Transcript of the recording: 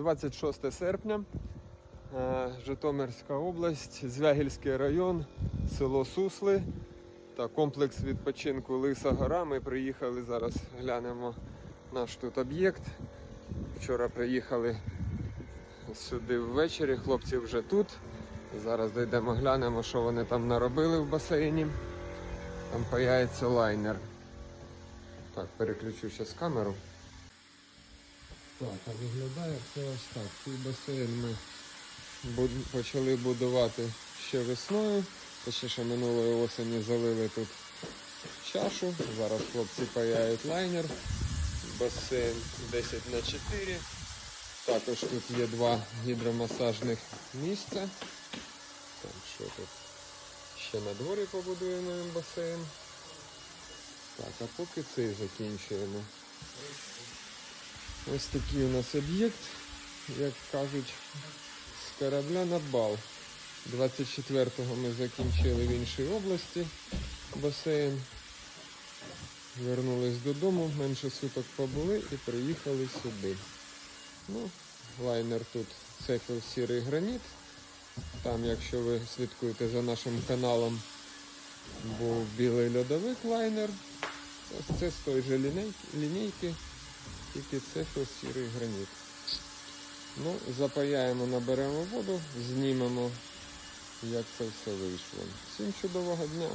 26 серпня, е, Житомирська область, Звягільський район, село Сусли та комплекс відпочинку Лиса Гора. Ми приїхали зараз, глянемо наш тут об'єкт. Вчора приїхали сюди ввечері, хлопці вже тут. Зараз дійдемо, глянемо, що вони там наробили в басейні. Там появиться лайнер. Так, переключу зараз камеру. Так, а виглядає все ось так. Цей басейн ми почали будувати ще весною. Точніше минулої осені залили тут чашу. Зараз хлопці паяють лайнер. Басейн 10 на 4. Також тут є два гідромасажних місця. Так, що тут? Ще на дворі побудуємо басейн. Так, а поки цей закінчуємо. Ось такий у нас об'єкт, як кажуть, з корабля на бал. 24-го ми закінчили в іншій області басейн. Вернулись додому, менше суток побули і приїхали сюди. Ну, лайнер тут цефіл сірий граніт. Там, якщо ви слідкуєте за нашим каналом, був білий льодовик лайнер. Це з той же лінейки, лінійки, це що сірий граніт. Ну, запаяємо, наберемо воду, знімемо, як це все вийшло. Всім чудового дня!